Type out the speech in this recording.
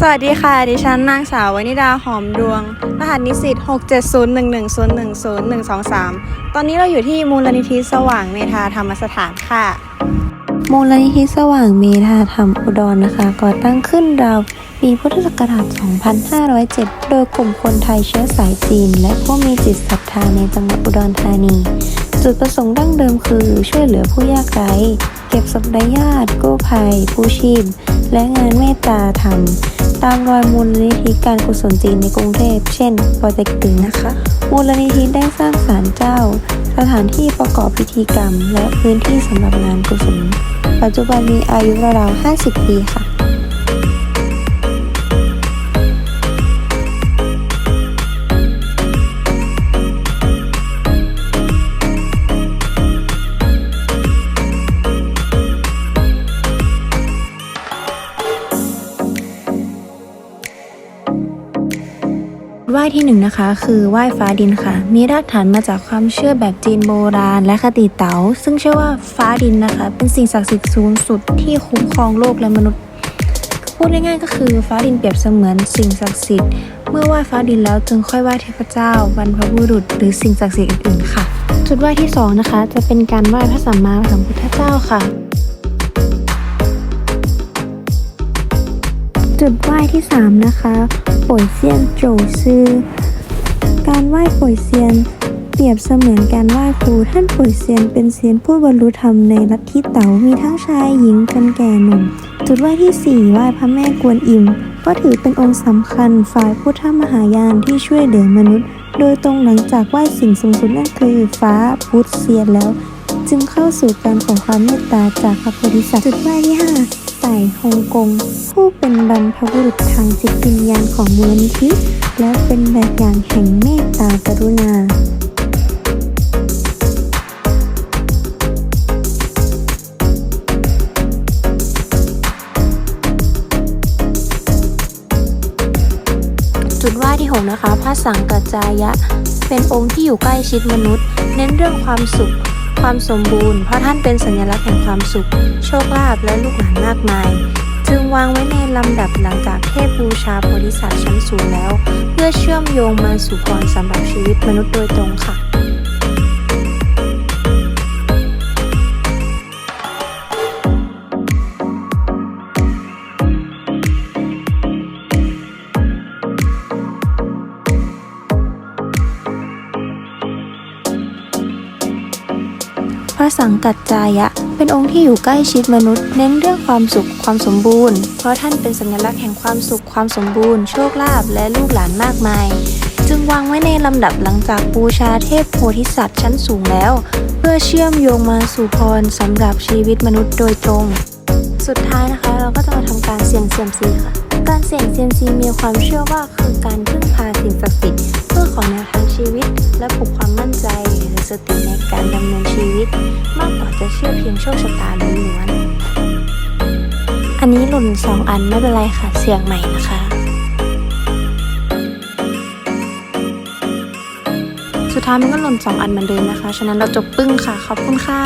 สวัสดีค่ะ ดิฉันนางสาววนิดาหอมดวง รหัสนิสิต67011010123 ตอนนี้เราอยู่ที่มูลนิธิสว่างเมธาธรรมสถานค่ะ มูลนิธิสว่างเมธาธรรมอุดรนะคะ ก่อตั้งขึ้นราวปีพุทธศักราช 2507 โดยกลุ่มคนไทยเชื้อสายจีน และผู้มีจิตศรัทธาในจังหวัดอุดรธานี จุดประสงค์ดั้งเดิมคือช่วยเหลือผู้ยากไร้ เก็บศพไร้ญาติกู้ภัย ผู้ชีพ และงานเมตตาธรรม ตามรอยมูลนิธิการกุศลจีนในกรุงเทพ เช่นโปรเจกต์ตึงนะคะ มูลนิธิได้สร้างศาลเจ้า สถานที่ประกอบพิธีกรรม และพื้นที่สำหรับงานกุศล ปัจจุบันมีอายุราวๆ50 ปีค่ะ ไหว้ที่หนึ่งนะคะคือไหว้ฟ้าดินค่ะ มีรากฐานมาจากความเชื่อแบบจีนโบราณ และคติเต๋าซึ่งเชื่อว่าฟ้าดินนะคะ เป็นสิ่งศักดิ์สิทธิ์สูงสุดที่คุ้มครองโลกและมนุษย์ พูดง่ายๆก็คือฟ้าดินเปรียบเสมือนสิ่งศักดิ์สิทธิ์เมื่อไหว้ฟ้าดินแล้วจึงค่อยไหว้เทพเจ้าบรรพบุรุษ หรือสิ่งศักดิ์สิทธิ์อื่นๆค่ะ จุดไหว้ที่สองนะคะจะเป็นการไหว้พระสัมมาสัมพุทธเจ้าค่ะ จุดไหว้ที่ 3 นะคะป่วยเซียนโจซื่อการไหว้ป่วยเซียน เปรียบเสมือนการไหว้ครูท่านป่วยเซียนเป็นเซียนผู้บรรลุธรรมในลัทธิเต๋ามีทั้งชายหญิงคนแก่หนุ่ม จุดไหว้ที่ 4 ไหว้พระแม่กวนอิม ก็ถือเป็นองค์สำคัญฝ่ายพุทธมหายานที่ช่วยเหลือมนุษย์ โดยตรงหลังจากไหว้สิ่งสูงสุดนั่นคือฟ้าพุทธเซียนแล้ว จึงเข้าสู่การขอความเมตตาจากพระโพธิสัตว์จุดไหว้ที่ 5 ไต่ฮงกง ผู้เป็นบรรพบุรุษทางจิตวิญญาณของมูลนิธิและเป็นแบบอย่างแห่งเมตตากรุณาจุดไหว้ที่6นะคะพระสังกัจจายะ เป็นองค์ที่อยู่ใกล้ชิดมนุษย์ เน้นเรื่องความสุข ความสมบูรณ์เพราะท่านเป็นสัญลักษณ์แห่งความสุข โชคลาภและลูกหลานมากมาย จึงวางไว้ในลำดับหลังจากเทพบูชาโพธิสัตว์ชั้นสูงแล้ว เพื่อเชื่อมโยงมาสู่พรสำหรับชีวิตมนุษย์โดยตรงค่ะ ระสังกัจจายะ เป็นองค์ที่อยู่ใกล้ชิดมนุษย์ เน้นเรื่องความสุขความสมบูรณ์ เพราะท่านเป็นสัญลักษณ์แห่งความสุขความสมบูรณ์ โชคลาภและลูกหลานมากมาย จึงวางไว้ในลำดับหลังจากบูชาเทพโพธิสัตว์ชั้นสูงแล้ว เพื่อเชื่อมโยงมาสู่พรสำหรับชีวิตมนุษย์โดยตรง สุดท้ายนะคะเราก็จะมาทำการเสี่ยงเซียมซีค่ะ การเสี่ยงเซียมซีมีความเชื่อว่าคือการพึ่งพาสิ่งศักดิ์สิทธิ์เพื่อขอแนวทางชีวิต และปลุกความมั่นใจหรือสติในการดำเนินชีวิต มากกว่าจะเชื่อเพียงโชคชะตาล้วนอันนี้หล่นสองอันไม่เป็นไรค่ะเสี่ยงใหม่นะคะ สุดท้ายมันก็หล่นสองอันเหมือนเดิมนะคะ ฉะนั้นเราจบปึ้งค่ะ ขอบคุณค่ะ